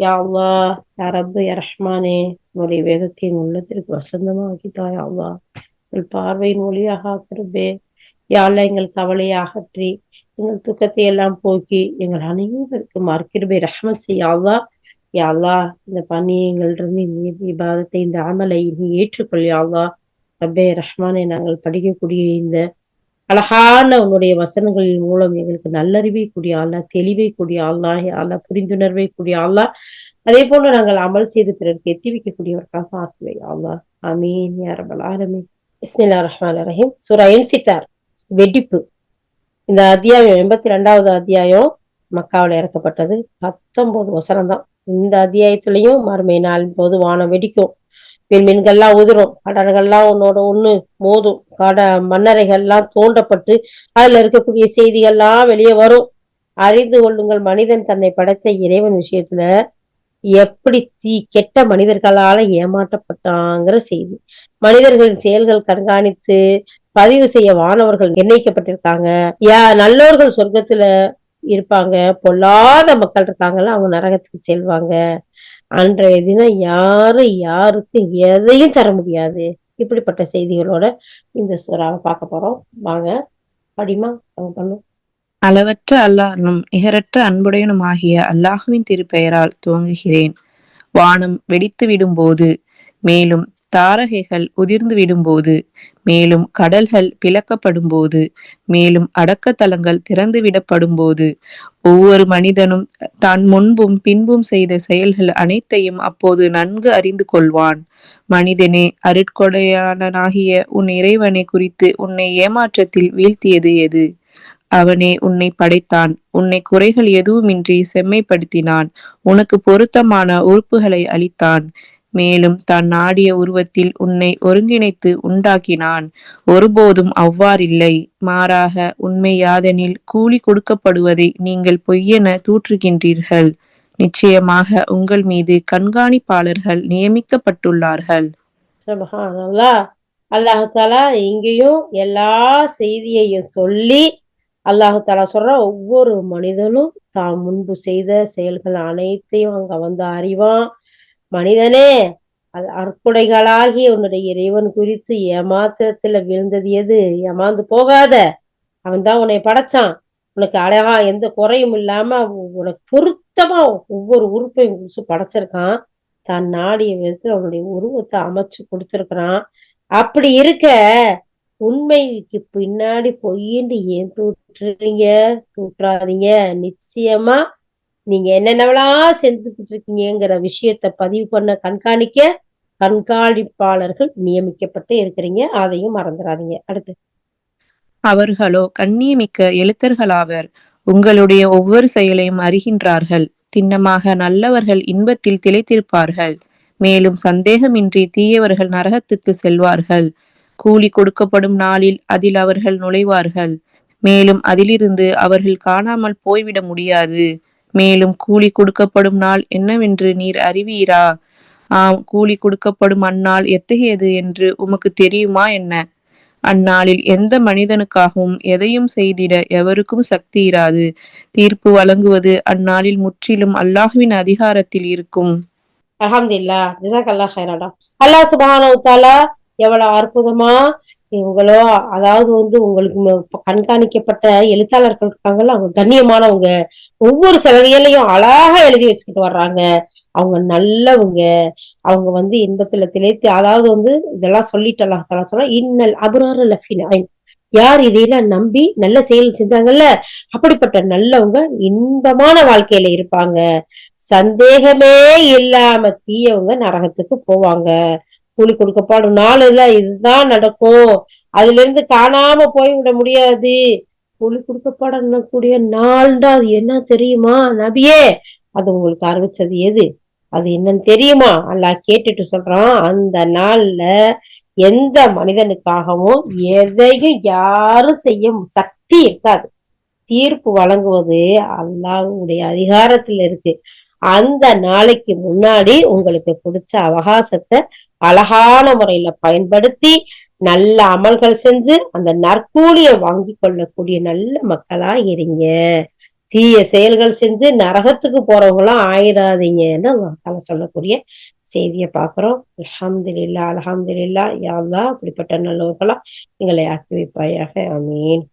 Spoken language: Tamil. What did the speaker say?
யா அல்லா யா ரப்பு யா ரஹ்மானே உன்னுடைய வேதத்தை என் உள்ளத்திற்கு வசந்தமாக்கித்தா யா அல்லா எங்கள் பார்வையின் ஒளியாக ஆக்கிறபே யாழ்ல எங்கள் கவலையை அகற்றி எங்கள் துக்கத்தை எல்லாம் போக்கி எங்கள் அனைவருக்கும் மறுக்கிறபே ரஹமத் செய்யாவா யாழ்லா இந்த பணியை பணியங்களிலிருந்து இந்த விவாதத்தை இந்த அமலை நீ ஏற்றுக்கொள் ரப்பே ரஹ்மானே நாங்கள் படிக்கக்கூடிய இந்த அழகான உன்னுடைய வசனங்களின் மூலம் எங்களுக்கு நல்லறிவை கூடிய ஆளா தெளிவை கூடிய ஆளா ஆளா புரிந்துணர்வை கூடிய ஆளா அதே போல நாங்கள் அமல் செய்து பிறருக்கு எத்தி வைக்கக்கூடியவர்களாக ஆக்குவை ஆளா அமீன் யாரபல் ஆலமீன். இஸ்மில்லா ரஹ்மான் ரஹீம். சுரா என்ஃபித்தார் வெடிப்பு. இந்த அத்தியாயம் எண்பத்தி ரெண்டாவது அத்தியாயம் மக்காவில் இறக்கப்பட்டது. பத்தொன்பது வசனம் தான் இந்த அத்தியாயத்திலையும் மறுமை நாளின் போது வானம் வெடிக்கும். விண்மீன்கள்லாம் உதிரும். கடல்கள்லாம் உன்னோட ஒண்ணு மோதும். கட மன்னரைகள்லாம் தோண்டப்பட்டு அதுல இருக்கக்கூடிய செய்திகள்லாம் வெளியே வரும். அறிந்து கொள்ளுங்கள் மனிதன் தன்னை படைத்த இறைவன் விஷயத்துல எப்படி தீ கெட்ட மனிதர்களால ஏமாற்றப்பட்டாங்கிற செய்தி. மனிதர்களின் செயல்கள் கண்காணித்து பதிவு செய்ய வானவர்கள் நிர்ணயிக்கப்பட்டிருக்காங்க. யா நல்லோர்கள் சொர்க்கத்துல இருப்பாங்க. பொல்லாத மக்கள் இருக்காங்கல்ல அவங்க நரகத்துக்கு செல்வாங்க. அன்றைய தினம் யாரு யாருக்கும் எதையும் தர முடியாது. இப்படிப்பட்ட செய்திகளோட இந்த சூறாவை பார்க்க போறோம். வாங்க படிமா அவங்க பண்ணும் அளவற்ற அல்லாஹ்னும் நிகரற்ற அன்புடையனும் ஆகிய அல்லாஹுவின் திருப்பெயரால் துவங்குகிறேன். வானம் வெடித்து விடும் போது மேலும் தாரகைகள் உதிர்ந்து விடும்போது மேலும் கடல்கள் பிளக்கப்படும் போது மேலும் அடக்கத்தலங்கள் திறந்து விடப்படும் போது ஒவ்வொரு மனிதனும் தான் முன்பும் பின்பும் செய்த செயல்கள் அனைத்தையும் அப்போது நன்கு அறிந்து கொள்வான். மனிதனே அருட்கொடையாளனாகிய உன் இறைவனை குறித்து உன்னை ஏமாற்றத்தில் வீழ்த்தியது எது? அவனே உன்னை படைத்தான். உன்னை குறைகள் எதுவுமின்றி செம்மைப்படுத்தினான். உனக்கு பொருத்தமான உறுப்புகளை அளித்தான். மேலும் தான் நாடிய உருவத்தில் உன்னை ஒருங்கிணைத்து உண்டாக்கினான். ஒருபோதும் அவ்வாறில்லை. மாறாக உண்மை யாதெனில் கூலி கொடுக்கப்படுவதை நீங்கள் பொய்யென தூற்றுகின்றீர்கள். நிச்சயமாக உங்கள் மீது கண்காணிப்பாளர்கள் நியமிக்கப்பட்டுள்ளார்கள். அல்லாஹு தாலா இங்கேயும் எல்லா செய்தியையும் சொல்லி அல்லாஹு தாலா சொல்ற ஒவ்வொரு மனிதனும் தான் முன்பு செய்த செயல்கள் அனைத்தையும் அங்க வந்து அறிவான். மனிதனே அது அற்புடைகளாகி உன்னுடைய இறைவன் குறித்து ஏமாத்திரத்துல விழுந்தது எது? ஏமாந்து போகாத. அவன் தான் உன்னை படைச்சான். உனக்கு அழகா எந்த குறையும் இல்லாம உனக்கு பொருத்தமா ஒவ்வொரு உறுப்பையும் குறிச்சு படைச்சிருக்கான். தான் நாடிய விதத்துல அவனுடைய உருவத்தை அமைச்சு கொடுத்திருக்கிறான். அப்படி இருக்க உண்மைக்கு பின்னாடி பொய்யின்னு ஏன் தூற்றுறீங்க? தூற்றாதீங்க. நிச்சயமா நீங்க என்னென்னவெல்லாம் செஞ்சுக்கிட்டு இருக்கீங்கிற விஷயத்த பதிவு பண்ண கண்காணிக்க கண்காணிப்பாளர்கள் நியமிக்கப்பட்டு இருக்கிறீங்க. அதையும் மறந்துடாதீங்க. அடுத்து. அவர்களோ கண்ணியமிக்க எழுத்தர்களாவர் உங்களுடைய ஒவ்வொரு செயலையும் அறிகின்றார்கள். திண்ணமாக நல்லவர்கள் இன்பத்தில் திளைத்திருப்பார்கள். மேலும் சந்தேகமின்றி தீயவர்கள் நரகத்துக்கு செல்வார்கள். கூலி கொடுக்கப்படும் நாளில் அதில் அவர்கள் நுழைவார்கள். மேலும் அதிலிருந்து அவர்கள் காணாமல் போய்விட முடியாது. மேலும் கூலி கொடுக்கப்படும் நாள் என்னவென்று நீர் அறிவீரா? ஆம் கூலி கொடுக்கப்படும் அந்நாள் எத்தகையது என்று உமக்கு தெரியுமா என்ன? அந்நாளில் எந்த மனிதனுக்காகவும் எதையும் செய்திட எவருக்கும் சக்தி இராது. தீர்ப்பு வழங்குவது அந்நாளில் முற்றிலும் அல்லாஹுவின் அதிகாரத்தில் இருக்கும். அஹமதுல்லா ஜிசாக் அல்லா ஹைராடா அல்லாஹ் சுபானா எவ்வளவு அற்புதமா இவங்களோ அதாவது வந்து உங்களுக்கு கண்காணிக்கப்பட்ட எழுத்தாளர்கள் இருக்காங்கல்ல அவங்க கண்ணியமானவங்க ஒவ்வொரு சலுகையிலையும் அழகா எழுதி வச்சுக்கிட்டு வர்றாங்க. அவங்க நல்லவங்க. அவங்க வந்து இன்பத்துல திளைத்து அதாவது வந்து இதெல்லாம் சொல்லிட்டு அல்லாஹால இன்னல் அபுரார லஃபின் யார் இதையெல்லாம் நம்பி நல்ல செயல் செஞ்சாங்கல்ல? அப்படிப்பட்ட நல்லவங்க இன்பமான வாழ்க்கையில இருப்பாங்க. சந்தேகமே இல்லாம தீயவங்க நரகத்துக்கு போவாங்க. கூலி கொடுக்கப்படும் நாளுல இதுதான் நடக்கும். அதுல இருந்து காணாம போய் விட முடியாது. கூலி கொடுக்கப்படக்கூடிய நாள்டா. அது என்ன தெரியுமா நபியே? அது உங்களுக்கு அறிவிச்சது எது? அது என்னன்னு தெரியுமா? அல்லாஹ் கேட்டுட்டு சொல்றான் அந்த நாள்ல எந்த மனிதனுக்காகவும் எதையும் யாரும் செய்ய சக்தி இருக்காது. தீர்ப்பு வழங்குவது அல்லாஹ்வுடைய அதிகாரத்துல இருக்கு. அந்த நாளைக்கு முன்னாடி உங்களுக்கு பிடிச்ச அவகாசத்தை அழகான முறையில பயன்படுத்தி நல்ல அமல்கள் செஞ்சு அந்த நற்கூலியை வாங்கி கொள்ளக்கூடிய நல்ல மக்களா இருங்க. தீய செயல்கள் செஞ்சு நரகத்துக்கு போறவங்களாம் ஆயிடாதீங்கன்னு அல்லாஹ் சொல்லக்கூடிய செய்தியை பார்க்கிறோம். அல்ஹம்துலில்லா அல்ஹம்துலில்லா யா அப்படிப்பட்ட நல்லவர்களா எங்களை ஆக்கி வைப்பாயாக அமீன்